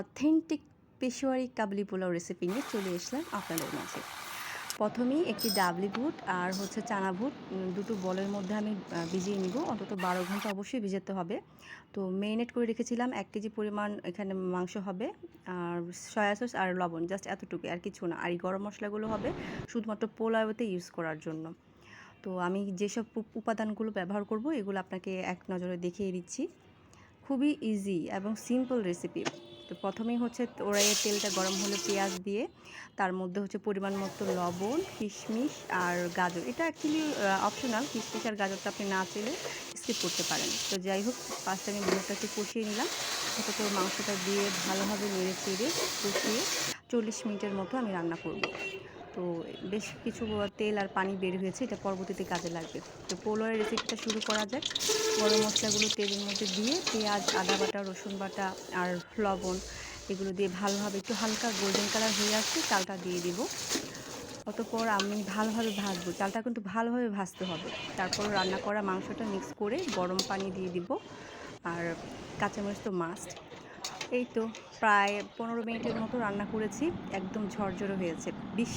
Authentic Peshawari কাবলি pulao recipe নিয়ে চলে এসলাম আপনাদের মাঝে। প্রথমেই একটি ডাবলি বুট আর হচ্ছে চানা বুট দুটো বলের মধ্যে আমি ভিজিয়ে নিব। অন্তত বারো ঘণ্টা অবশ্যই ভিজাতে হবে। তো মেরিনেট করে রেখেছিলাম এক কেজি পরিমাণ এখানে মাংস হবে আর সয়া সস আর লবণ জাস্ট এতটুকু আর কিছু না। আর এই গরম মশলাগুলো হবে শুধুমাত্র পোলাওতে ইউজ করার জন্য। তো আমি যেসব উপাদানগুলো ব্যবহার করব, এগুলো আপনাকে এক নজরে দেখিয়ে দিচ্ছি। খুবই ইজি এবং সিম্পল রেসিপি তো প্রথমেই হচ্ছে ওড়াইয়ের তেলটা গরম হলে পেঁয়াজ দিয়ে। তার মধ্যে হচ্ছে পরিমাণ মতো লবণ, কিশমিশ আর গাজর। এটা অ্যাকচুয়ালি অপশনাল কিশমিশ আর গাজরটা আপনি না চাইলে স্কিপ করতে পারেন। তো যাই হোক ফার্স্ট আমি গুঁড়োটাকে কষিয়ে নিলাম। তারপর মাংসটা দিয়ে ভালোভাবে নেড়ে চেড়ে কষিয়ে চল্লিশ মিনিটের মতো আমি রান্না করব। বেশ কিছু তেল আর পানি বের হয়েছে, এটা পরবর্তীতে কাজে লাগবে। তো পোলোয়ের রেসিপিটা শুরু করা যাক। গরম মশলাগুলো তেলের মধ্যে দিয়ে পেঁয়াজ, আদা বাটা, রসুন বাটা আর লবণ এগুলো দিয়ে ভালোভাবে একটু হালকা গোল্ডেন কালার হয়ে আসছে, চালটা দিয়ে দিব। অতপর আমি ভালোভাবে ভাজবো, চালটা কিন্তু ভালোভাবে ভাজতে হবে। তারপর রান্না করা মাংসটা মিক্স করে গরম পানি দিয়ে দিব আর কাঁচামরিচ তো মাস্ট এই তো প্রায় পনেরো মিনিটের মতো রান্না করেছি, একদম ঝরঝরে হয়েছে। বিশ